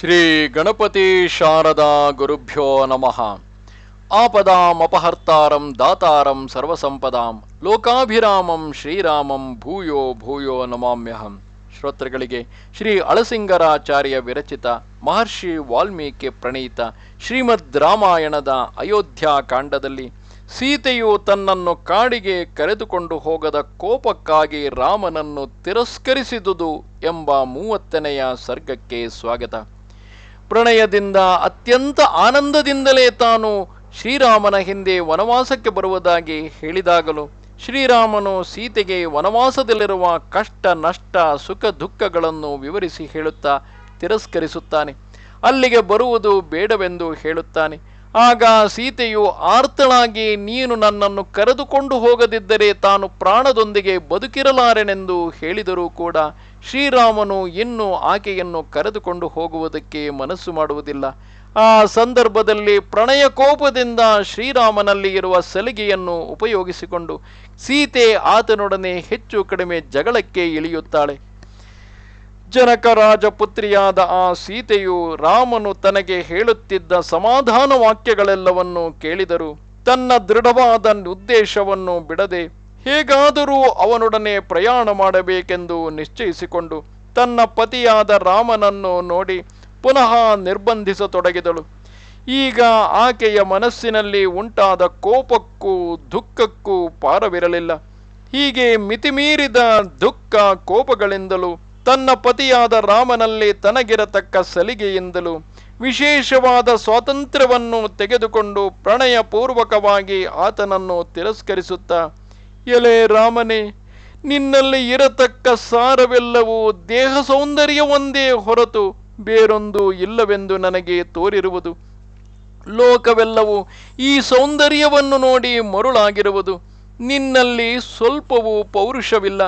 ಶ್ರೀ ಗಣಪತಿ ಶಾರದಾ ಗುರುಭ್ಯೋ ನಮಃ. ಆಪದಾಂ ಅಪಹರ್ತಾರಂ ದಾತಾರಂ ಸರ್ವಸಂಪದಾಂ ಲೋಕಾಭಿರಾಮಂ ಶ್ರೀರಾಮಂ ಭೂಯೋ ಭೂಯೋ ನಮಾಮ್ಯಹಂ. ಶ್ರೋತೃಗಳಿಗೆ ಶ್ರೀ ಅಳಸಿಂಗರಾಚಾರ್ಯ ವಿರಚಿತ ಮಹರ್ಷಿ ವಾಲ್ಮೀಕಿ ಪ್ರಣೀತ ಶ್ರೀಮದ್ ರಾಮಾಯಣದ ಅಯೋಧ್ಯ ಕಾಂಡದಲ್ಲಿ ಸೀತೆಯು ತನ್ನನ್ನು ಕಾಡಿಗೆ ಕರೆದುಕೊಂಡು ಹೋಗದ ಕೋಪಕ್ಕಾಗಿ ರಾಮನನ್ನು ತಿರಸ್ಕರಿಸಿದುದು ಎಂಬ ಮೂವತ್ತನೆಯ ಸರ್ಗಕ್ಕೆ ಸ್ವಾಗತ. ಪ್ರಣಯದಿಂದ ಅತ್ಯಂತ ಆನಂದದಿಂದಲೇ ತಾನು ಶ್ರೀರಾಮನ ಹಿಂದೆ ವನವಾಸಕ್ಕೆ ಬರುವುದಾಗಿ ಹೇಳಿದಾಗಲೂ ಶ್ರೀರಾಮನು ಸೀತೆಗೆ ವನವಾಸದಲ್ಲಿರುವ ಕಷ್ಟ, ನಷ್ಟ, ಸುಖ, ದುಃಖಗಳನ್ನು ವಿವರಿಸಿ ಹೇಳುತ್ತಾ ತಿರಸ್ಕರಿಸುತ್ತಾನೆ. ಅಲ್ಲಿಗೆ ಬರುವುದು ಬೇಡವೆಂದು ಹೇಳುತ್ತಾನೆ. ಆಗ ಸೀತೆಯು ಆರ್ತಳಾಗಿ, ನೀನು ನನ್ನನ್ನು ಕರೆದುಕೊಂಡು ಹೋಗದಿದ್ದರೆ ತಾನು ಪ್ರಾಣದೊಂದಿಗೆ ಬದುಕಿರಲಾರೆನೆಂದು ಹೇಳಿದರೂ ಕೂಡ ಶ್ರೀರಾಮನು ಇನ್ನು ಆಕೆಯನ್ನು ಕರೆದುಕೊಂಡು ಹೋಗುವುದಕ್ಕೆ ಮನಸ್ಸು ಮಾಡುವುದಿಲ್ಲ. ಆ ಸಂದರ್ಭದಲ್ಲಿ ಪ್ರಣಯ ಕೋಪದಿಂದ ಶ್ರೀರಾಮನಲ್ಲಿ ಇರುವ ಸಲಿಗೆಯನ್ನು ಉಪಯೋಗಿಸಿಕೊಂಡು ಸೀತೆ ಆತನೊಡನೆ ಹೆಚ್ಚು ಕಡಿಮೆ ಜಗಳಕ್ಕೆ ಇಳಿಯುತ್ತಾಳೆ. ಜನಕ ರಾಜಪುತ್ರಿಯಾದ ಆ ಸೀತೆಯು ರಾಮನು ತನಗೆ ಹೇಳುತ್ತಿದ್ದ ಸಮಾಧಾನ ವಾಕ್ಯಗಳೆಲ್ಲವನ್ನು ಕೇಳಿದರು ತನ್ನ ದೃಢವಾದ ಉದ್ದೇಶವನ್ನು ಬಿಡದೆ ಹೇಗಾದರೂ ಅವನೊಡನೆ ಪ್ರಯಾಣ ಮಾಡಬೇಕೆಂದು ನಿಶ್ಚಯಿಸಿಕೊಂಡು ತನ್ನ ಪತಿಯಾದ ರಾಮನನ್ನು ನೋಡಿ ಪುನಃ ನಿರ್ಬಂಧಿಸತೊಡಗಿದಳು. ಈಗ ಆಕೆಯ ಮನಸ್ಸಿನಲ್ಲಿ ಉಂಟಾದ ಕೋಪಕ್ಕೂ ದುಃಖಕ್ಕೂ ಪಾರವಿರಲಿಲ್ಲ. ಹೀಗೆ ಮಿತಿಮೀರಿದ ದುಃಖ ಕೋಪಗಳಿಂದಲೂ ತನ್ನ ಪತಿಯಾದ ರಾಮನಲ್ಲಿ ತನಗಿರತಕ್ಕ ಸಲಿಗೆಯಿಂದಲೂ ವಿಶೇಷವಾದ ಸ್ವಾತಂತ್ರ್ಯವನ್ನು ತೆಗೆದುಕೊಂಡು ಪ್ರಣಯಪೂರ್ವಕವಾಗಿ ಆತನನ್ನು ತಿರಸ್ಕರಿಸುತ್ತಾ ಎಲೆ ರಾಮನೇ, ನಿನ್ನಲ್ಲಿ ಇರತಕ್ಕ ಸಾರವೆಲ್ಲವೂ ದೇಹ ಸೌಂದರ್ಯವೊಂದೇ ಹೊರತು ಬೇರೊಂದು ಇಲ್ಲವೆಂದು ನನಗೆ ತೋರಿರುವುದು. ಲೋಕವೆಲ್ಲವೂ ಈ ಸೌಂದರ್ಯವನ್ನು ನೋಡಿ ಮರುಳಾಗಿರುವುದು. ನಿನ್ನಲ್ಲಿ ಸ್ವಲ್ಪವೂ ಪೌರುಷವಿಲ್ಲ.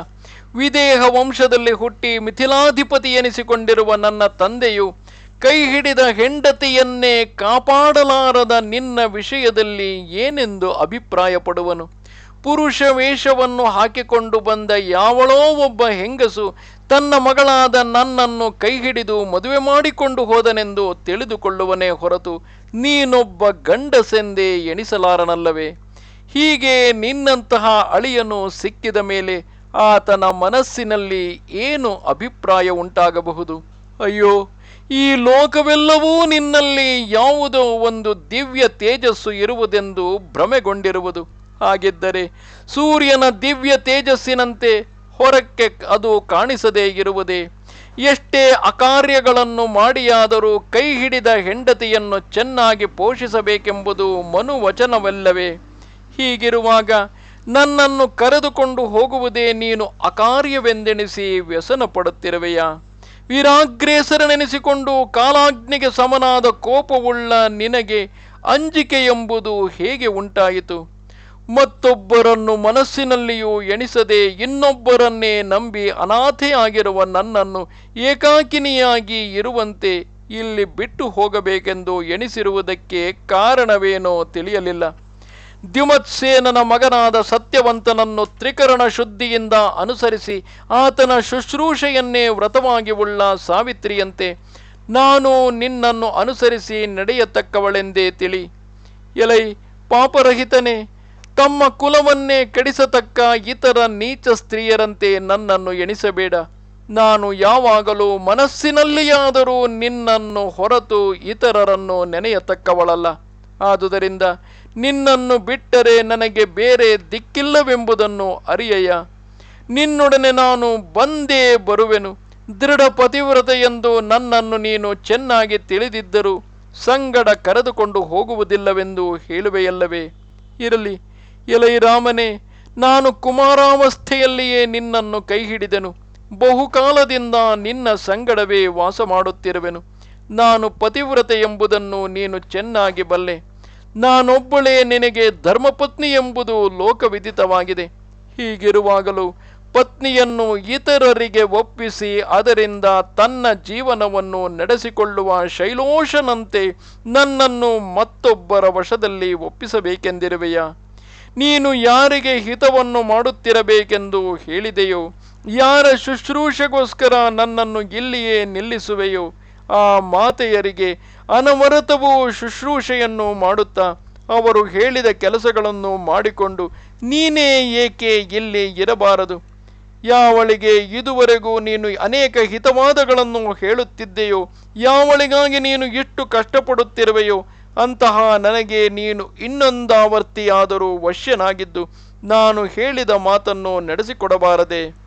ವಿದೇಹ ವಂಶದಲ್ಲಿ ಹುಟ್ಟಿ ಮಿಥಿಲಾಧಿಪತಿ ಎನಿಸಿಕೊಂಡಿರುವ ನನ್ನ ತಂದೆಯು ಕೈ ಹಿಡಿದ ಹೆಂಡತಿಯನ್ನೇ ಕಾಪಾಡಲಾರದ ನಿನ್ನ ವಿಷಯದಲ್ಲಿ ಏನೆಂದು ಅಭಿಪ್ರಾಯಪಡುವನು? ಪುರುಷ ವೇಷವನ್ನು ಹಾಕಿಕೊಂಡು ಬಂದ ಯಾವಳೋ ಒಬ್ಬ ಹೆಂಗಸು ತನ್ನ ಮಗಳಾದ ನನ್ನನ್ನು ಕೈ ಹಿಡಿದು ಮದುವೆ ಮಾಡಿಕೊಂಡು ಹೋದನೆಂದು ತಿಳಿದುಕೊಳ್ಳುವನೇ ಹೊರತು ನೀನೊಬ್ಬ ಗಂಡಸೆಂದೇ ಎಣಿಸಲಾರನಲ್ಲವೇ? ಹೀಗೆ ನಿನ್ನಂತಹ ಅಳಿಯನು ಸಿಕ್ಕಿದ ಮೇಲೆ ಆತನ ಮನಸ್ಸಿನಲ್ಲಿ ಏನು ಅಭಿಪ್ರಾಯ ಉಂಟಾಗಬಹುದು? ಅಯ್ಯೋ, ಈ ಲೋಕವೆಲ್ಲವೂ ನಿನ್ನಲ್ಲಿ ಯಾವುದೋ ಒಂದು ದಿವ್ಯ ತೇಜಸ್ಸು ಇರುವುದೆಂದು ಭ್ರಮೆಗೊಂಡಿರುವುದು. ಹಾಗಿದ್ದರೆ ಸೂರ್ಯನ ದಿವ್ಯ ತೇಜಸ್ಸಿನಂತೆ ಹೊರಕ್ಕೆ ಅದು ಕಾಣಿಸದೇ ಇರುವುದೇ? ಎಷ್ಟೇ ಅಕಾರ್ಯಗಳನ್ನು ಮಾಡಿಯಾದರೂ ಕೈ ಹಿಡಿದ ಹೆಂಡತಿಯನ್ನು ಚೆನ್ನಾಗಿ ಪೋಷಿಸಬೇಕೆಂಬುದು ಮನುವಚನವಲ್ಲವೇ? ಹೀಗಿರುವಾಗ ನನ್ನನ್ನು ಕರೆದುಕೊಂಡು ಹೋಗುವುದೇ ನೀನು ಅಕಾರ್ಯವೆಂದೆಣಿಸಿ ವ್ಯಸನ ಪಡುತ್ತಿರುವೆಯಾ? ವೀರಾಗ್ರೇಸರನೆನಿಸಿಕೊಂಡು ಕಾಲಾಗ್ನಿಗೆ ಸಮನಾದ ಕೋಪವುಳ್ಳ ನಿನಗೆ ಅಂಜಿಕೆ ಎಂಬುದು ಹೇಗೆ ಉಂಟಾಯಿತು? ಮತ್ತೊಬ್ಬರನ್ನು ಮನಸ್ಸಿನಲ್ಲಿಯೂ ಎಣಿಸದೆ ಇನ್ನೊಬ್ಬರನ್ನೇ ನಂಬಿ ಅನಾಥೆಯಾಗಿರುವ ನನ್ನನ್ನು ಏಕಾಕಿನಿಯಾಗಿ ಇರುವಂತೆ ಇಲ್ಲಿ ಬಿಟ್ಟು ಹೋಗಬೇಕೆಂದು ಎಣಿಸಿರುವುದಕ್ಕೆ ಕಾರಣವೇನೋ ತಿಳಿಯಲಿಲ್ಲ. ದ್ಯುಮತ್ಸೇನನ ಮಗನಾದ ಸತ್ಯವಂತನನ್ನು ತ್ರಿಕರಣ ಶುದ್ಧಿಯಿಂದ ಅನುಸರಿಸಿ ಆತನ ಶುಶ್ರೂಷೆಯನ್ನೇ ವ್ರತವಾಗಿ ಉಳ್ಳ ಸಾವಿತ್ರಿಯಂತೆ, ನಾನು ನಿನ್ನನ್ನು ಅನುಸರಿಸಿ ನಡೆಯತಕ್ಕವಳೆಂದೇ ತಿಳಿ. ಎಲೈ ಪಾಪರಹಿತನೇ ತಮ್ಮ ಕುಲವನ್ನೇ ಕೆಡಿಸತಕ್ಕ ಇತರ ನೀಚ ಸ್ತ್ರೀಯರಂತೆ ನನ್ನನ್ನು ಎಣಿಸಬೇಡ. ನಾನು ಯಾವಾಗಲೂ ಮನಸ್ಸಿನಲ್ಲಿಯಾದರೂ ನಿನ್ನನ್ನು ಹೊರತು ಇತರರನ್ನು ನೆನೆಯತಕ್ಕವಳಲ್ಲ. ಆದುದರಿಂದ ನಿನ್ನನ್ನು ಬಿಟ್ಟರೆ ನನಗೆ ಬೇರೆ ದಿಕ್ಕಿಲ್ಲವೆಂಬುದನ್ನು ಅರಿಯಯ್ಯ. ನಿನ್ನೊಡನೆ ನಾನು ಬಂದೇ ಬರುವೆನು. ದೃಢ ಪತಿವ್ರತೆಯೆಂದು ನನ್ನನ್ನು ನೀನು ಚೆನ್ನಾಗಿ ತಿಳಿದಿದ್ದರೂ ಸಂಗಡ ಕರೆದುಕೊಂಡು ಹೋಗುವುದಿಲ್ಲವೆಂದು ಹೇಳುವೆಯಲ್ಲವೇ. ಇರಲಿ ಎಲೈ ರಾಮನೇ ನಾನು ಕುಮಾರಾವಸ್ಥೆಯಲ್ಲಿಯೇ ನಿನ್ನನ್ನು ಕೈ ಹಿಡಿದೆನು ಬಹುಕಾಲದಿಂದ ನಿನ್ನ ಸಂಗಡವೇ ವಾಸ ಮಾಡುತ್ತಿರುವೆನು ನಾನು ಪತಿವ್ರತೆ ಎಂಬುದನ್ನು ನೀನು ಚೆನ್ನಾಗಿ ಬಲ್ಲೆ. ನಾನೊಬ್ಬಳೇ ನಿನಗೆ ಧರ್ಮಪತ್ನಿ ಎಂಬುದು ಲೋಕವಿದಿತವಾಗಿದೆ. ಹೀಗಿರುವಾಗಲೂ ಪತ್ನಿಯನ್ನು ಇತರರಿಗೆ ಒಪ್ಪಿಸಿ ಅದರಿಂದ ತನ್ನ ಜೀವನವನ್ನು ನಡೆಸಿಕೊಳ್ಳುವ ಶೈಲೋಷನಂತೆ ನನ್ನನ್ನು ಮತ್ತೊಬ್ಬರ ವಶದಲ್ಲಿ ಒಪ್ಪಿಸಬೇಕೆಂದಿರುವೆಯಾ? ನೀನು ಯಾರಿಗೆ ಹಿತವನ್ನು ಮಾಡುತ್ತಿರಬೇಕೆಂದು ಹೇಳಿದೆಯೋ, ಯಾರ ಶುಶ್ರೂಷೆಗೋಸ್ಕರ ನನ್ನನ್ನು ಇಲ್ಲಿಯೇ ನಿಲ್ಲಿಸುವೆಯೋ, ಆ ಮಾತೆಯರಿಗೆ ಅನವರತವೂ ಶುಶ್ರೂಷೆಯನ್ನು ಮಾಡುತ್ತಾ ಅವರು ಹೇಳಿದ ಕೆಲಸಗಳನ್ನು ಮಾಡಿಕೊಂಡು ನೀನೇ ಏಕೆ ಇಲ್ಲಿ ಇರಬಾರದು? ಯಾವಳಿಗೆ ಇದುವರೆಗೂ ನೀನು ಅನೇಕ ಹಿತವಾದಗಳನ್ನು ಹೇಳುತ್ತಿದ್ದೆಯೋ, ಯಾವಳಿಗಾಗಿ ನೀನು ಇಷ್ಟು ಕಷ್ಟಪಡುತ್ತಿರುವೆಯೋ ಅಂತಹ ನನಗೆ ನೀನು ಇನ್ನೊಂದಾವರ್ತಿಯಾದರೂ ವಶ್ಯನಾಗಿದ್ದು ನಾನು ಹೇಳಿದ ಮಾತನ್ನು ನಡೆಸಿಕೊಡಬಾರದೆ.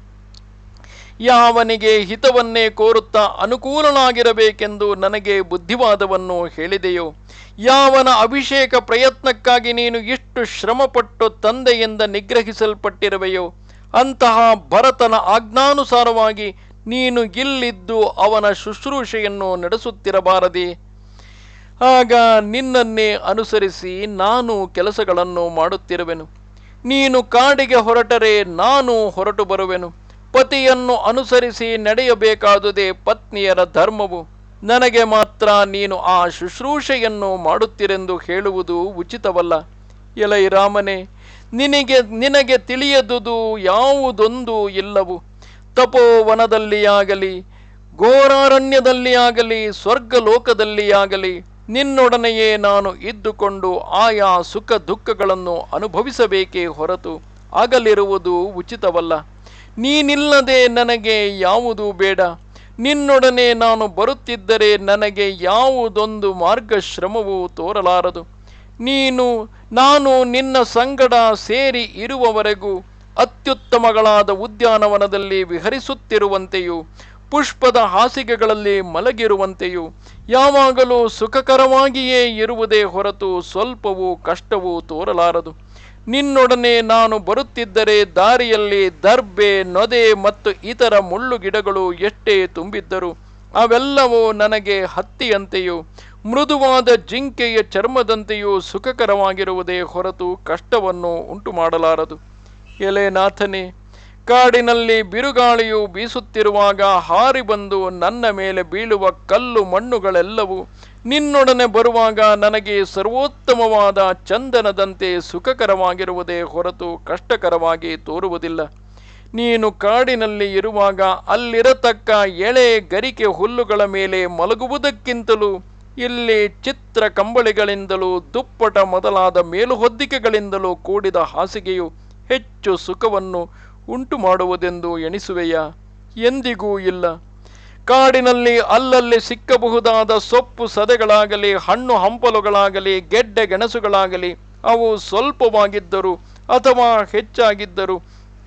ಯಾವನಿಗೆ ಹಿತವನ್ನೇ ಕೋರುತ್ತಾ ಅನುಕೂಲನಾಗಿರಬೇಕೆಂದು ನನಗೆ ಬುದ್ಧಿವಾದವನ್ನು ಹೇಳಿದೆಯೋ, ಯಾವನ ಅಭಿಷೇಕ ಪ್ರಯತ್ನಕ್ಕಾಗಿ ನೀನು ಇಷ್ಟು ಶ್ರಮಪಟ್ಟು ತಂದೆಯಿಂದ ನಿಗ್ರಹಿಸಲ್ಪಟ್ಟಿರುವೆಯೋ, ಅಂತಹ ಭರತನ ಆಜ್ಞಾನುಸಾರವಾಗಿ ನೀನು ಇಲ್ಲಿದ್ದು ಅವನ ಶುಶ್ರೂಷೆಯನ್ನು ನಡೆಸುತ್ತಿರಬಾರದೆ. ಆಗ ನಿನ್ನನ್ನೇ ಅನುಸರಿಸಿ ನಾನು ಕೆಲಸಗಳನ್ನು ಮಾಡುತ್ತಿರುವೆನು. ನೀನು ಕಾಡಿಗೆ ಹೊರಟರೆ ನಾನು ಹೊರಟು ಬರುವೆನು. ಪತಿಯನ್ನು ಅನುಸರಿಸಿ ನಡೆಯಬೇಕಾದುದೇ ಪತ್ನಿಯರ ಧರ್ಮವು. ನನಗೆ ಮಾತ್ರ ನೀನು ಆ ಶುಶ್ರೂಷೆಯನ್ನು ಮಾಡುತ್ತಿರೆಂದು ಹೇಳುವುದು ಉಚಿತವಲ್ಲ. ಎಲೈ ರಾಮನೇ ನಿನಗೆ ನಿನಗೆ ತಿಳಿಯದುದು ಯಾವುದೊಂದು ಇಲ್ಲವು. ತಪೋವನದಲ್ಲಿಯಾಗಲಿ ಆಗಲಿ ಘೋರಾರಣ್ಯದಲ್ಲಿ ಆಗಲಿ ಸ್ವರ್ಗಲೋಕದಲ್ಲಿ ಆಗಲಿ ನಿನ್ನೊಡನೆಯೇ ನಾನು ಇದ್ದುಕೊಂಡು ಆಯಾ ಸುಖ ದುಃಖಗಳನ್ನು ಅನುಭವಿಸಬೇಕೇ ಹೊರತು ಆಗಲಿರುವುದು ಉಚಿತವಲ್ಲ. ನೀನಿಲ್ಲದೆ ನನಗೆ ಯಾವುದೂ ಬೇಡ. ನಿನ್ನೊಡನೆ ನಾನು ಬರುತ್ತಿದ್ದರೆ ನನಗೆ ಯಾವುದೊಂದು ಮಾರ್ಗಶ್ರಮವೂ ತೋರಲಾರದು. ನೀನು, ನಾನು ನಿನ್ನ ಸಂಗಡ ಸೇರಿ ಇರುವವರೆಗೂ ಅತ್ಯುತ್ತಮಗಳಾದ ಉದ್ಯಾನವನದಲ್ಲಿ ವಿಹರಿಸುತ್ತಿರುವಂತೆಯೂ ಪುಷ್ಪದ ಹಾಸಿಗೆಗಳಲ್ಲಿ ಮಲಗಿರುವಂತೆಯೂ ಯಾವಾಗಲೂ ಸುಖಕರವಾಗಿಯೇ ಇರುವುದೇ ಹೊರತು ಸ್ವಲ್ಪವೂ ಕಷ್ಟವೂ ತೋರಲಾರದು. ನಿನ್ನೊಡನೆ ನಾನು ಬರುತ್ತಿದ್ದರೆ ದಾರಿಯಲ್ಲಿ ದರ್ಬೆ, ನೊದೆ ಮತ್ತು ಇತರ ಮುಳ್ಳು ಗಿಡಗಳು ಎಷ್ಟೇ ತುಂಬಿದ್ದರು ಅವೆಲ್ಲವೂ ನನಗೆ ಹತ್ತಿಯಂತೆಯೂ ಮೃದುವಾದ ಜಿಂಕೆಯ ಚರ್ಮದಂತೆಯೂ ಸುಖಕರವಾಗಿರುವುದೇ ಹೊರತು ಕಷ್ಟವನ್ನು ಉಂಟು ಮಾಡಲಾರದು ಕಾಡಿನಲ್ಲಿ ಬಿರುಗಾಳಿಯು ಬೀಸುತ್ತಿರುವಾಗ ಹಾರಿ ಬಂದು ನನ್ನ ಮೇಲೆ ಬೀಳುವ ಕಲ್ಲು ಮಣ್ಣುಗಳೆಲ್ಲವೂ ನಿನ್ನೊಡನೆ ಬರುವಾಗ ನನಗೆ ಸರ್ವೋತ್ತಮವಾದ ಚಂದನದಂತೆ ಸುಖಕರವಾಗಿರುವುದೇ ಹೊರತು ಕಷ್ಟಕರವಾಗಿ ತೋರುವುದಿಲ್ಲ. ನೀನು ಕಾಡಿನಲ್ಲಿ ಇರುವಾಗ ಅಲ್ಲಿರತಕ್ಕ ಎಳೆ ಗರಿಕೆ ಹುಲ್ಲುಗಳ ಮೇಲೆ ಮಲಗುವುದಕ್ಕಿಂತಲೂ, ಇಲ್ಲಿ ಚಿತ್ರ ಕಂಬಳಿಗಳಿಂದಲೂ ದುಪ್ಪಟ ಮೊದಲಾದ ಮೇಲುಹೊದ್ದಿಕೆಗಳಿಂದಲೂ ಕೂಡಿದ ಹಾಸಿಗೆಯು ಹೆಚ್ಚು ಸುಖವನ್ನು ಉಂಟು ಮಾಡುವುದೆಂದು ಎಣಿಸುವೆಯಾ? ಎಂದಿಗೂ ಇಲ್ಲ. ಕಾಡಿನಲ್ಲಿ ಅಲ್ಲಲ್ಲಿ ಸಿಕ್ಕಬಹುದಾದ ಸೊಪ್ಪು ಸದೆಗಳಾಗಲಿ, ಹಣ್ಣು ಹಂಪಲುಗಳಾಗಲಿ, ಗೆಡ್ಡೆ ಗೆಣಸುಗಳಾಗಲಿ, ಅವು ಸ್ವಲ್ಪವಾಗಿದ್ದರು ಅಥವಾ ಹೆಚ್ಚಾಗಿದ್ದರು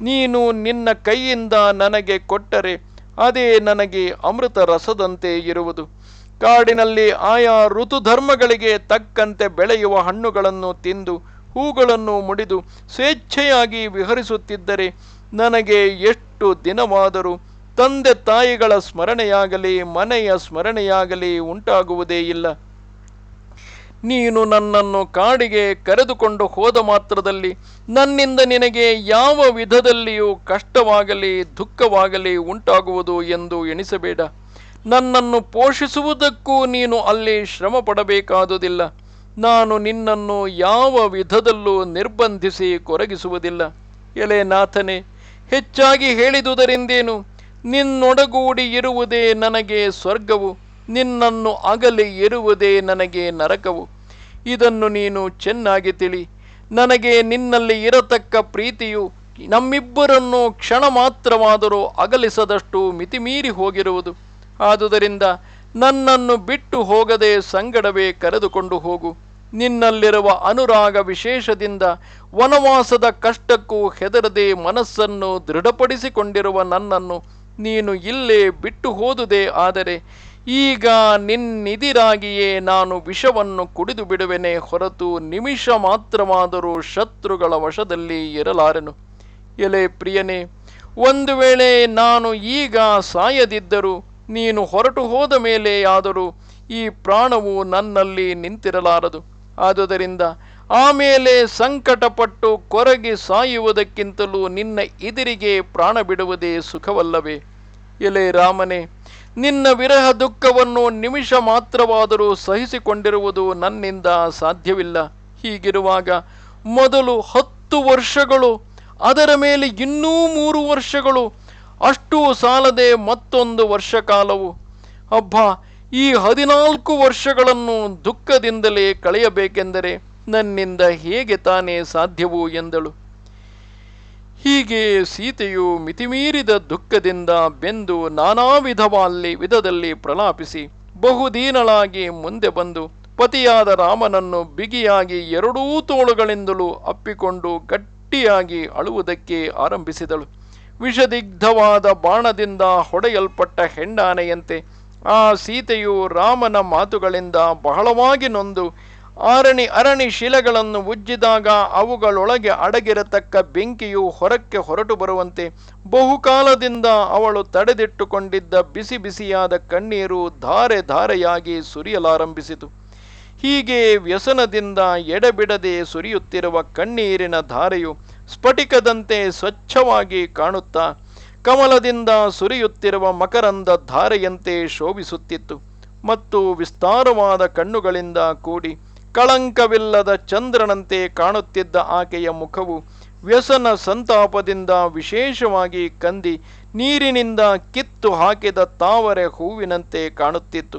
ನೀನು ನಿನ್ನ ಕೈಯಿಂದ ನನಗೆ ಕೊಟ್ಟರೆ ಅದೇ ನನಗೆ ಅಮೃತ ರಸದಂತೆ ಇರುವುದು. ಕಾಡಿನಲ್ಲಿ ಆಯಾ ಋತುಧರ್ಮಗಳಿಗೆ ತಕ್ಕಂತೆ ಬೆಳೆಯುವ ಹಣ್ಣುಗಳನ್ನು ತಿಂದು ಹೂಗಳನ್ನು ಮುಡಿದು ಸ್ವೇಚ್ಛೆಯಾಗಿ ವಿಹರಿಸುತ್ತಿದ್ದರೆ ನನಗೆ ಎಷ್ಟು ದಿನವಾದರೂ ತಂದೆ ತಾಯಿಗಳ ಸ್ಮರಣೆಯಾಗಲಿ, ಮನೆಯ ಸ್ಮರಣೆಯಾಗಲಿ ಉಂಟಾಗುವುದೇ ಇಲ್ಲ. ನೀನು ನನ್ನನ್ನು ಕಾಡಿಗೆ ಕರೆದುಕೊಂಡು ಹೋದ ಮಾತ್ರದಲ್ಲಿ ನನ್ನಿಂದ ನಿನಗೆ ಯಾವ ವಿಧದಲ್ಲಿಯೂ ಕಷ್ಟವಾಗಲಿ, ದುಃಖವಾಗಲಿ ಉಂಟಾಗುವುದು ಎಂದು ಎಣಿಸಬೇಡ. ನನ್ನನ್ನು ಪೋಷಿಸುವುದಕ್ಕೂ ನೀನು ಅಲ್ಲಿ ಶ್ರಮ ಪಡಬೇಕಾದುದಿಲ್ಲ ನಾನು ನಿನ್ನನ್ನು ಯಾವ ವಿಧದಲ್ಲೂ ನಿರ್ಬಂಧಿಸಿ ಕೊರಗಿಸುವುದಿಲ್ಲ. ಎಲೆ ನಾಥನೇ ಹೆಚ್ಚಾಗಿ ಹೇಳಿದುದರಿಂದೇನು? ನಿನ್ನೊಡಗೂಡಿ ಇರುವುದೇ ನನಗೆ ಸ್ವರ್ಗವು, ನಿನ್ನನ್ನು ಅಗಲಿ ಇರುವುದೇ ನನಗೆ ನರಕವು. ಇದನ್ನು ನೀನು ಚೆನ್ನಾಗಿ ತಿಳಿ. ನನಗೆ ನಿನ್ನಲ್ಲಿ ಇರತಕ್ಕ ಪ್ರೀತಿಯು ನಮ್ಮಿಬ್ಬರನ್ನು ಕ್ಷಣ ಮಾತ್ರವಾದರೂ ಅಗಲಿಸದಷ್ಟು ಮಿತಿಮೀರಿ ಹೋಗಿರುವುದು. ಆದುದರಿಂದ ನನ್ನನ್ನು ಬಿಟ್ಟು ಹೋಗದೆ ಸಂಗಡವೇ ಕರೆದುಕೊಂಡು ಹೋಗು. ನಿನ್ನಲ್ಲಿರುವ ಅನುರಾಗ ವಿಶೇಷದಿಂದ ವನವಾಸದ ಕಷ್ಟಕ್ಕೂ ಹೆದರದೆ ಮನಸ್ಸನ್ನು ದೃಢಪಡಿಸಿಕೊಂಡಿರುವ ನನ್ನನ್ನು ನೀನು ಇಲ್ಲೇ ಬಿಟ್ಟು ಹೋದುದೇ ಆದರೆ ಈಗ ನಿನ್ನಿದಿರಾಗಿಯೇ ನಾನು ವಿಷವನ್ನು ಕುಡಿದು ಬಿಡುವೆನೆ ಹೊರತು ನಿಮಿಷ ಮಾತ್ರವಾದರೂ ಶತ್ರುಗಳ ವಶದಲ್ಲಿ ಇರಲಾರೆನು. ಎಲೆ ಪ್ರಿಯನೇ, ಒಂದು ವೇಳೆ ನಾನು ಈಗ ಸಾಯದಿದ್ದರೂ, ನೀನು ಹೊರಟು ಹೋದ ಮೇಲೆಯಾದರೂ ಈ ಪ್ರಾಣವು ನನ್ನಲ್ಲಿ ನಿಂತಿರಲಾರದು. ಆದುದರಿಂದ ಆಮೇಲೆ ಸಂಕಟಪಟ್ಟು ಕೊರಗಿ ಸಾಯುವುದಕ್ಕಿಂತಲೂ ನಿನ್ನ ಎದುರಿಗೆ ಪ್ರಾಣ ಬಿಡುವುದೇ ಸುಖವಲ್ಲವೇ? ಎಲೆ ರಾಮನೇ, ನಿನ್ನ ವಿರಹ ದುಃಖವನ್ನು ನಿಮಿಷ ಮಾತ್ರವಾದರೂ ಸಹಿಸಿಕೊಂಡಿರುವುದು ನನ್ನಿಂದ ಸಾಧ್ಯವಿಲ್ಲ. ಹೀಗಿರುವಾಗ ಮೊದಲು ಹತ್ತು ವರ್ಷಗಳು, ಅದರ ಮೇಲೆ ಇನ್ನೂ ಮೂರು ವರ್ಷಗಳು, ಅಷ್ಟೂ ಸಾಲದೆ ಮತ್ತೊಂದು ವರ್ಷ ಕಾಲವು. ಅಬ್ಬಾ ಈ ಹದಿನಾಲ್ಕು ವರ್ಷಗಳನ್ನು ದುಃಖದಿಂದಲೇ ಕಳೆಯಬೇಕೆಂದರೆ ನನ್ನಿಂದ ಹೇಗೆ ತಾನೇ ಸಾಧ್ಯವು ಎಂದಳು. ಹೀಗೆ ಸೀತೆಯು ಮಿತಿಮೀರಿದ ದುಃಖದಿಂದ ಬೆಂದು ನಾನಾ ವಿಧವಲ್ಲಿ ವಿಧದಲ್ಲಿ ಪ್ರಲಾಪಿಸಿ ಬಹುದೀನಳಾಗಿ ಮುಂದೆ ಬಂದು ಪತಿಯಾದ ರಾಮನನ್ನು ಬಿಗಿಯಾಗಿ ಎರಡೂ ತೋಳುಗಳಿಂದಲೂ ಅಪ್ಪಿಕೊಂಡು ಗಟ್ಟಿಯಾಗಿ ಅಳುವುದಕ್ಕೆ ಆರಂಭಿಸಿದಳು. ವಿಷದಿಗ್ಧವಾದ ಬಾಣದಿಂದ ಹೊಡೆಯಲ್ಪಟ್ಟ ಹೆಣ್ಣಾನೆಯಂತೆ ಆ ಸೀತೆಯು ರಾಮನ ಮಾತುಗಳಿಂದ ಬಹಳವಾಗಿ ನೊಂದು. ಆರಣಿ ಅರಣಿ ಶಿಲೆಗಳನ್ನು ಉಜ್ಜಿದಾಗ ಅವುಗಳೊಳಗೆ ಅಡಗಿರತಕ್ಕ ಬೆಂಕಿಯು ಹೊರಕ್ಕೆ ಹೊರಟು ಬರುವಂತೆ ಬಹುಕಾಲದಿಂದ ಅವಳು ತಡೆದಿಟ್ಟುಕೊಂಡಿದ್ದ ಬಿಸಿ ಬಿಸಿಯಾದ ಕಣ್ಣೀರು ಧಾರೆ ಧಾರೆಯಾಗಿ ಸುರಿಯಲಾರಂಭಿಸಿತು. ಹೀಗೆ ವ್ಯಸನದಿಂದ ಎಡೆಬಿಡದೆ ಸುರಿಯುತ್ತಿರುವ ಕಣ್ಣೀರಿನ ಧಾರೆಯು ಸ್ಫಟಿಕದಂತೆ ಸ್ವಚ್ಛವಾಗಿ ಕಾಣುತ್ತಾ ಕಮಲದಿಂದ ಸುರಿಯುತ್ತಿರುವ ಮಕರಂದ ಧಾರೆಯಂತೆ ಶೋಭಿಸುತ್ತಿತ್ತು. ಮತ್ತು ವಿಸ್ತಾರವಾದ ಕಣ್ಣುಗಳಿಂದ ಕೂಡಿ ಕಳಂಕವಿಲ್ಲದ ಚಂದ್ರನಂತೆ ಕಾಣುತ್ತಿದ್ದ ಆಕೆಯ ಮುಖವು ವ್ಯಸನ ಸಂತಾಪದಿಂದ ವಿಶೇಷವಾಗಿ ಕಂದಿ ನೀರಿನಿಂದ ಕಿತ್ತು ಹಾಕಿದ ತಾವರೆ ಹೂವಿನಂತೆ ಕಾಣುತ್ತಿತ್ತು.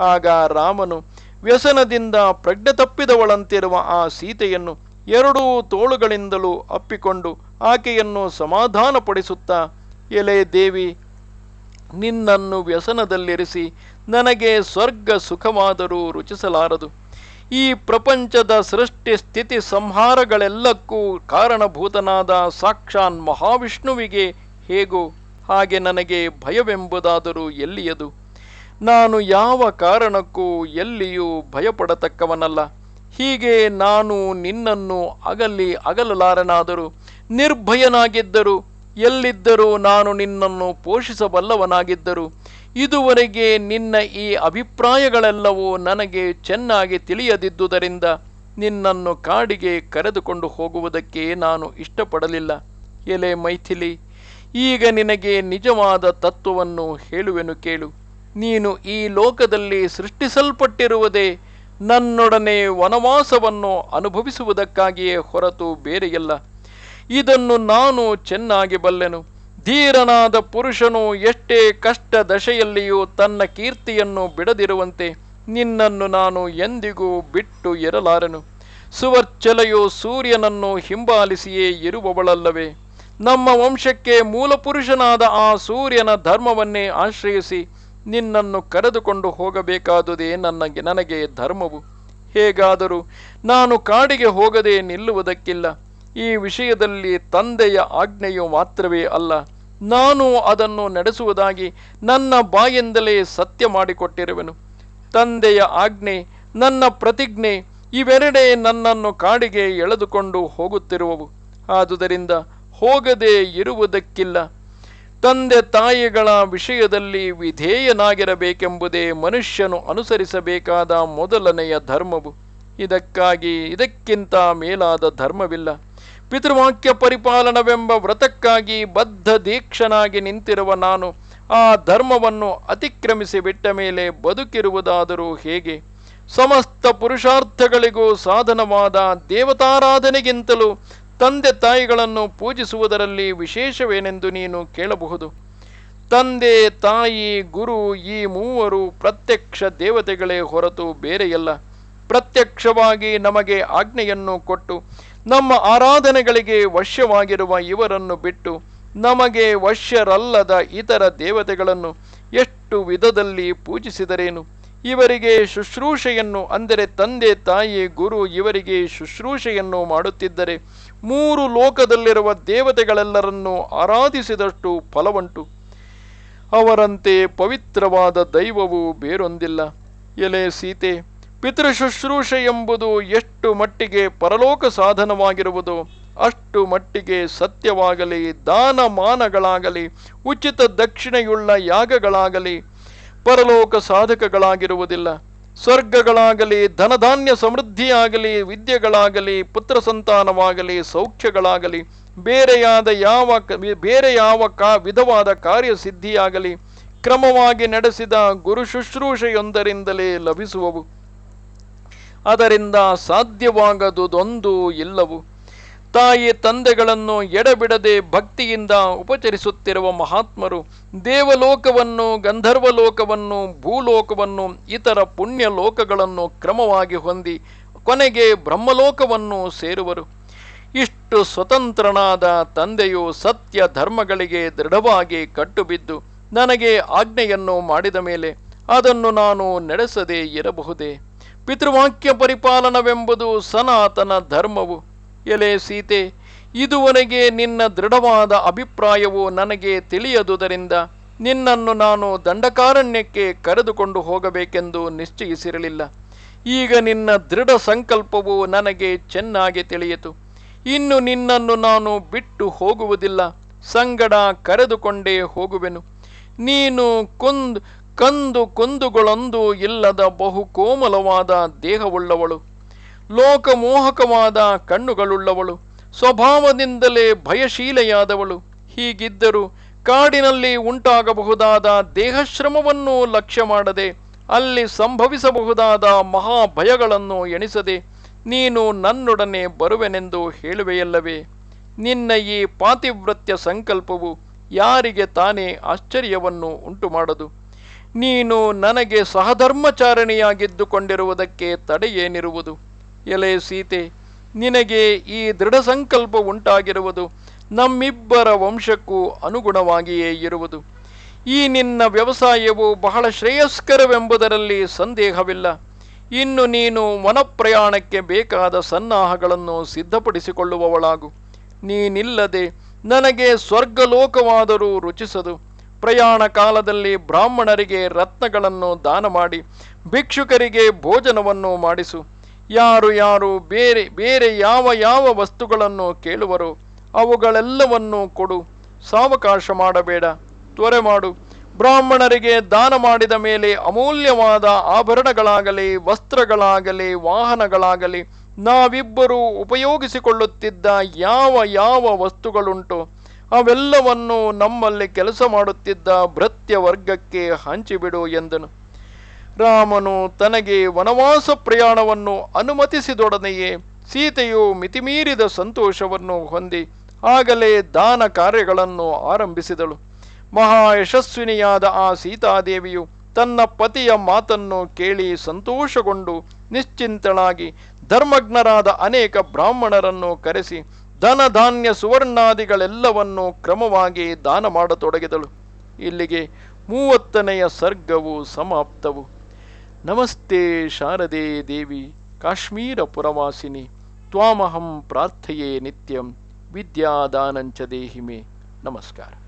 ಆಗ ರಾಮನು ವ್ಯಸನದಿಂದ ಪ್ರಜ್ಞೆ ತಪ್ಪಿದವಳಂತಿರುವ ಆ ಸೀತೆಯನ್ನು ಎರಡೂ ತೋಳುಗಳಿಂದಲೂ ಅಪ್ಪಿಕೊಂಡು ಆಕೆಯನ್ನು ಸಮಾಧಾನಪಡಿಸುತ್ತಾ ಎಲೆ ದೇವಿ, ನಿನ್ನನ್ನು ವ್ಯಸನದಲ್ಲಿರಿಸಿ ನನಗೆ ಸ್ವರ್ಗ ಸುಖವಾದರೂ ರುಚಿಸಲಾರದು. ಈ ಪ್ರಪಂಚದ ಸೃಷ್ಟಿ ಸ್ಥಿತಿ ಸಂಹಾರಗಳೆಲ್ಲಕ್ಕೂ ಕಾರಣಭೂತನಾದ ಸಾಕ್ಷಾನ್ ಮಹಾವಿಷ್ಣುವಿಗೆ ಹೇಗೋ ಹಾಗೆ ನನಗೆ ಭಯವೆಂಬುದಾದರೂ ಎಲ್ಲಿಯದು? ನಾನು ಯಾವ ಕಾರಣಕ್ಕೂ ಎಲ್ಲಿಯೂ ಭಯಪಡತಕ್ಕವನಲ್ಲ. ಹೀಗೆ ನಾನು ನಿನ್ನನ್ನು ಅಗಲಿ ಅಗಲಲಾರನಾದರೂ ನಿರ್ಭಯನಾಗಿದ್ದರು ಎಲ್ಲಿದ್ದರೂ ನಾನು ನಿನ್ನನ್ನು ಪೋಷಿಸಬಲ್ಲವನಾಗಿದ್ದರು ಇದುವರೆಗೆ ನಿನ್ನ ಈ ಅಭಿಪ್ರಾಯಗಳೆಲ್ಲವೂ ನನಗೆ ಚೆನ್ನಾಗಿ ತಿಳಿಯದಿದ್ದುದರಿಂದ ನಿನ್ನನ್ನು ಕಾಡಿಗೆ ಕರೆದುಕೊಂಡು ಹೋಗುವುದಕ್ಕೆ ನಾನು ಇಷ್ಟಪಡಲಿಲ್ಲ. ಎಲೆ ಮೈಥಿಲಿ, ಈಗ ನಿನಗೆ ನಿಜವಾದ ತತ್ವವನ್ನು ಹೇಳುವೆನು ಕೇಳು. ನೀನು ಈ ಲೋಕದಲ್ಲಿ ಸೃಷ್ಟಿಸಲ್ಪಟ್ಟಿರುವುದೇ ನನ್ನೊಡನೆ ವನವಾಸವನ್ನು ಅನುಭವಿಸುವುದಕ್ಕಾಗಿಯೇ ಹೊರತು ಬೇರೆಯಲ್ಲ. ಇದನ್ನು ನಾನು ಚೆನ್ನಾಗಿ ಬಲ್ಲೆನು. ಧೀರನಾದ ಪುರುಷನು ಎಷ್ಟೇ ಕಷ್ಟ ದಶೆಯಲ್ಲಿಯೂ ತನ್ನ ಕೀರ್ತಿಯನ್ನು ಬಿಡದಿರುವಂತೆ ನಿನ್ನನ್ನು ನಾನು ಎಂದಿಗೂ ಬಿಟ್ಟು ಇರಲಾರನು. ಸುವರ್ಚಲೆಯು ಸೂರ್ಯನನ್ನು ಹಿಂಬಾಲಿಸಿಯೇ ಇರುವವಳಲ್ಲವೇ. ನಮ್ಮ ವಂಶಕ್ಕೆ ಮೂಲಪುರುಷನಾದ ಆ ಸೂರ್ಯನ ಧರ್ಮವನ್ನೇ ಆಶ್ರಯಿಸಿ ನಿನ್ನನ್ನು ಕರೆದುಕೊಂಡು ಹೋಗಬೇಕಾದುದೇ ನನ್ನ ನನಗೆ ಧರ್ಮವು. ಹೇಗಾದರೂ ನಾನು ಕಾಡಿಗೆ ಹೋಗದೆ ನಿಲ್ಲುವುದಕ್ಕಿಲ್ಲ. ಈ ವಿಷಯದಲ್ಲಿ ತಂದೆಯ ಆಜ್ಞೆಯು ಮಾತ್ರವೇ ಅಲ್ಲ, ನಾನು ಅದನ್ನು ನಡೆಸುವುದಾಗಿ ನನ್ನ ಬಾಯಿಂದಲೇ ಸತ್ಯ ಮಾಡಿಕೊಟ್ಟಿರುವೆನು. ತಂದೆಯ ಆಜ್ಞೆ, ನನ್ನ ಪ್ರತಿಜ್ಞೆ, ಇವೆರಡೇ ನನ್ನನ್ನು ಕಾಡಿಗೆ ಎಳೆದುಕೊಂಡು ಹೋಗುತ್ತಿರುವವು. ಆದುದರಿಂದ ಹೋಗದೆ ಇರುವುದಕ್ಕಿಲ್ಲ. ತಂದೆ ತಾಯಿಗಳ ವಿಷಯದಲ್ಲಿ ವಿಧೇಯನಾಗಿರಬೇಕೆಂಬುದೇ ಮನುಷ್ಯನು ಅನುಸರಿಸಬೇಕಾದ ಮೊದಲನೆಯ ಧರ್ಮವು. ಇದಕ್ಕಾಗಿ ಇದಕ್ಕಿಂತ ಮೇಲಾದ ಧರ್ಮವಿಲ್ಲ. ಪಿತೃವಾಕ್ಯ ಪರಿಪಾಲನವೆಂಬ ವ್ರತಕ್ಕಾಗಿ ಬದ್ಧ ದೀಕ್ಷನಾಗಿ ನಿಂತಿರುವ ನಾನು ಆ ಧರ್ಮವನ್ನು ಅತಿಕ್ರಮಿಸಿ ಬಿಟ್ಟ ಮೇಲೆ ಬದುಕಿರುವುದಾದರೂ ಹೇಗೆ? ಸಮಸ್ತ ಪುರುಷಾರ್ಥಗಳಿಗೂ ಸಾಧನವಾದ ದೇವತಾರಾಧನೆಗಿಂತಲೂ ತಂದೆ ತಾಯಿಗಳನ್ನು ಪೂಜಿಸುವುದರಲ್ಲಿ ವಿಶೇಷವೇನೆಂದು ನೀನು ಕೇಳಬಹುದು? ತಂದೆ, ತಾಯಿ, ಗುರು ಈ ಮೂವರು ಪ್ರತ್ಯಕ್ಷ ದೇವತೆಗಳೇ ಹೊರತು ಬೇರೆಯಲ್ಲ. ಪ್ರತ್ಯಕ್ಷವಾಗಿ ನಮಗೆ ಆಜ್ಞೆಯನ್ನು ಕೊಟ್ಟು ನಮ್ಮ ಆರಾಧನೆಗಳಿಗೆ ವಶ್ಯವಾಗಿರುವ ಇವರನ್ನು ಬಿಟ್ಟು ನಮಗೆ ವಶ್ಯರಲ್ಲದ ಇತರ ದೇವತೆಗಳನ್ನು ಎಷ್ಟು ವಿಧದಲ್ಲಿ ಪೂಜಿಸಿದರೇನು? ಇವರಿಗೆ ಶುಶ್ರೂಷೆಯನ್ನು ಅಂದರೆ ತಂದೆ ತಾಯಿ ಗುರು ಇವರಿಗೆ ಶುಶ್ರೂಷೆಯನ್ನು ಮಾಡುತ್ತಿದ್ದರೆ ಮೂರು ಲೋಕದಲ್ಲಿರುವ ದೇವತೆಗಳೆಲ್ಲರನ್ನೂ ಆರಾಧಿಸಿದಷ್ಟು ಫಲವಂಟು. ಅವರಂತೆ ಪವಿತ್ರವಾದ ದೈವವು ಬೇರೊಂದಿಲ್ಲ. ಎಲೆ ಸೀತೆ ಪಿತೃಶುಶ್ರೂಷೆ ಎಂಬುದು ಎಷ್ಟು ಮಟ್ಟಿಗೆ ಪರಲೋಕ ಸಾಧನವಾಗಿರುವುದು, ಅಷ್ಟು ಮಟ್ಟಿಗೆ ಸತ್ಯವಾಗಲಿ ದಾನ ಮಾನಗಳಾಗಲಿ ಉಚಿತ ದಕ್ಷಿಣೆಯುಳ್ಳ ಯಾಗಗಳಾಗಲಿ, ಪರಲೋಕ ಸಾಧಕಗಳಾಗಿರುವುದಿಲ್ಲ. ಸ್ವರ್ಗಗಳಾಗಲಿ, ಧನಧಾನ್ಯ ಸಮೃದ್ಧಿಯಾಗಲಿ, ವಿದ್ಯೆಗಳಾಗಲಿ, ಪುತ್ರ ಸಂತಾನವಾಗಲಿ, ಸೌಖ್ಯಗಳಾಗಲಿ, ಬೇರೆಯಾದ ಯಾವ ಬೇರೆ ಯಾವ ಕಾ, ವಿಧವಾದ ಕಾರ್ಯಸಿದ್ಧಿಯಾಗಲಿ, ಕ್ರಮವಾಗಿ ನಡೆಸಿದ ಗುರು ಶುಶ್ರೂಷೆಯೊಂದರಿಂದಲೇ ಲಭಿಸುವವು. ಅದರಿಂದ ಸಾಧ್ಯವಾಗದುದೊಂದು ಇಲ್ಲವು. ತಾಯಿ ತಂದೆಗಳನ್ನು ಎಡಬಿಡದೆ ಭಕ್ತಿಯಿಂದ ಉಪಚರಿಸುತ್ತಿರುವ ಮಹಾತ್ಮರು ದೇವಲೋಕವನ್ನು ಗಂಧರ್ವ ಲೋಕವನ್ನು ಭೂಲೋಕವನ್ನು, ಇತರ ಪುಣ್ಯ ಲೋಕಗಳನ್ನು ಕ್ರಮವಾಗಿ ಹೊಂದಿ ಕೊನೆಗೆ ಬ್ರಹ್ಮಲೋಕವನ್ನು ಸೇರುವರು. ಇಷ್ಟು ಸ್ವತಂತ್ರನಾದ ತಂದೆಯು ಸತ್ಯ ಧರ್ಮಗಳಿಗೆ ದೃಢವಾಗಿ ಕಟ್ಟುಬಿದ್ದು ನನಗೆ ಆಜ್ಞೆಯನ್ನು ಮಾಡಿದ ಮೇಲೆ ಅದನ್ನು ನಾನು ನಡೆಸದೇ ಇರಬಹುದೇ? ಪಿತೃವಾಕ್ಯ ಪರಿಪಾಲನವೆಂಬುದು ಸನಾತನ ಧರ್ಮವು. ಎಲೆ ಸೀತೆ, ಇದುವರೆಗೆ ನಿನ್ನ ದೃಢವಾದ ಅಭಿಪ್ರಾಯವು ನನಗೆ ತಿಳಿಯದುದರಿಂದ ನಿನ್ನನ್ನು ನಾನು ದಂಡಕಾರಣ್ಯಕ್ಕೆ ಕರೆದುಕೊಂಡು ಹೋಗಬೇಕೆಂದು ನಿಶ್ಚಯಿಸಿರಲಿಲ್ಲ. ಈಗ ನಿನ್ನ ದೃಢ ಸಂಕಲ್ಪವು ನನಗೆ ಚೆನ್ನಾಗಿ ತಿಳಿಯಿತು. ಇನ್ನು ನಿನ್ನನ್ನು ನಾನು ಬಿಟ್ಟು ಹೋಗುವುದಿಲ್ಲ. ಸಂಗಡ ಕರೆದುಕೊಂಡೇ ಹೋಗುವೆನು. ನೀನು ಕೊಂದು ಕಂದು ಕುಂದುಗಳೊಂದು ಇಲ್ಲದ ಬಹು ಕೋಮಲವಾದ ದೇಹವುಳ್ಳವಳು. ಲೋಕಮೋಹಕವಾದ ಕಣ್ಣುಗಳುಳ್ಳವಳು. ಸ್ವಭಾವದಿಂದಲೇ ಭಯಶೀಲೆಯಾದವಳು. ಹೀಗಿದ್ದರೂ ಕಾಡಿನಲ್ಲಿ ಉಂಟಾಗಬಹುದಾದ ದೇಹಶ್ರಮವನ್ನು ಲಕ್ಷ್ಯ ಮಾಡದೆ, ಅಲ್ಲಿ ಸಂಭವಿಸಬಹುದಾದ ಮಹಾಭಯಗಳನ್ನು ಎಣಿಸದೆ, ನೀನು ನನ್ನೊಡನೆ ಬರುವೆನೆಂದು ಹೇಳುವೆಯಲ್ಲವೇ. ನಿನ್ನ ಈ ಪಾತಿವ್ರತ್ಯ ಸಂಕಲ್ಪವು ಯಾರಿಗೆ ತಾನೇ ಆಶ್ಚರ್ಯವನ್ನು ಉಂಟು ಮಾಡದು ನೀನು ನನಗೆ ಸಹಧರ್ಮಚಾರಣಿಯಾಗಿದ್ದುಕೊಂಡಿರುವುದಕ್ಕೆ ತಡೆಯೇನಿರುವುದು? ಎಲೆ ಸೀತೆ, ನಿನಗೆ ಈ ದೃಢ ಸಂಕಲ್ಪ ಉಂಟಾಗಿರುವುದು ನಮ್ಮಿಬ್ಬರ ವಂಶಕ್ಕೂ ಅನುಗುಣವಾಗಿಯೇ ಇರುವುದು. ಈ ನಿನ್ನ ವ್ಯವಸಾಯವು ಬಹಳ ಶ್ರೇಯಸ್ಕರವೆಂಬುದರಲ್ಲಿ ಸಂದೇಹವಿಲ್ಲ. ಇನ್ನು ನೀನು ವನಪ್ರಯಾಣಕ್ಕೆ ಬೇಕಾದ ಸನ್ನಾಹಗಳನ್ನು ಸಿದ್ಧಪಡಿಸಿಕೊಳ್ಳುವವಳಾಗು. ನೀನಿಲ್ಲದೆ ನನಗೆ ಸ್ವರ್ಗಲೋಕವಾದರೂ ರುಚಿಸದು. ಪ್ರಯಾಣ ಕಾಲದಲ್ಲಿ ಬ್ರಾಹ್ಮಣರಿಗೆ ರತ್ನಗಳನ್ನು ದಾನ ಮಾಡಿ ಭಿಕ್ಷುಕರಿಗೆ ಭೋಜನವನ್ನು ಮಾಡಿಸು. ಯಾರು ಯಾರು ಬೇರೆ ಬೇರೆ ಯಾವ ಯಾವ ವಸ್ತುಗಳನ್ನು ಕೇಳುವರು ಅವುಗಳೆಲ್ಲವನ್ನೂ ಕೊಡು. ಸಾವಕಾಶ ಮಾಡಬೇಡ. ತ್ವರೆ ಮಾಡು. ಬ್ರಾಹ್ಮಣರಿಗೆ ದಾನ ಮಾಡಿದ ಮೇಲೆ ಅಮೂಲ್ಯವಾದ ಆಭರಣಗಳಾಗಲಿ, ವಸ್ತ್ರಗಳಾಗಲಿ, ವಾಹನಗಳಾಗಲಿ ನಾವಿಬ್ಬರು ಉಪಯೋಗಿಸಿಕೊಳ್ಳುತ್ತಿದ್ದ ಯಾವ ಯಾವ ವಸ್ತುಗಳುಂಟೋ? ಅವೆಲ್ಲವನ್ನು ನಮ್ಮಲ್ಲಿ ಕೆಲಸ ಮಾಡುತ್ತಿದ್ದ ಭೃತ್ಯ ವರ್ಗಕ್ಕೆ ಹಂಚಿಬಿಡು ಎಂದನು. ರಾಮನು ತನಗೆ ವನವಾಸ ಪ್ರಯಾಣವನ್ನು ಅನುಮತಿಸಿದೊಡನೆಯೇ ಸೀತೆಯು ಮಿತಿಮೀರಿದ ಸಂತೋಷವನ್ನು ಹೊಂದಿ ಆಗಲೇ ದಾನ ಕಾರ್ಯಗಳನ್ನು ಆರಂಭಿಸಿದಳು. ಮಹಾ ಯಶಸ್ವಿನಿಯಾದ ಆ ಸೀತಾದೇವಿಯು ತನ್ನ ಪತಿಯ ಮಾತನ್ನು ಕೇಳಿ ಸಂತೋಷಗೊಂಡು ನಿಶ್ಚಿಂತಳಾಗಿ ಧರ್ಮಜ್ಞರಾದ ಅನೇಕ ಬ್ರಾಹ್ಮಣರನ್ನು ಕರೆಸಿ ಧನ ಧಾನ್ಯ ಸುವರ್ಣಾದಿಗಳೆಲ್ಲವನ್ನು ಕ್ರಮವಾಗಿ ದಾನ ಮಾಡತೊಡಗಿದಳು. ಇಲ್ಲಿಗೆ ಮೂವತ್ತನೆಯ ಸರ್ಗವು ಸಮಾಪ್ತವು. ನಮಸ್ತೆ ಶಾರದೆ ದೇವಿ, ಕಾಶ್ಮೀರ ಪುರವಾಸಿನಿ, ತ್ವಾಮಹಂ ಪ್ರಾರ್ಥಯೇ ನಿತ್ಯಂ, ವಿದ್ಯಾದಾನಂಚ ದೇಹಿಮೆ. ನಮಸ್ಕಾರ.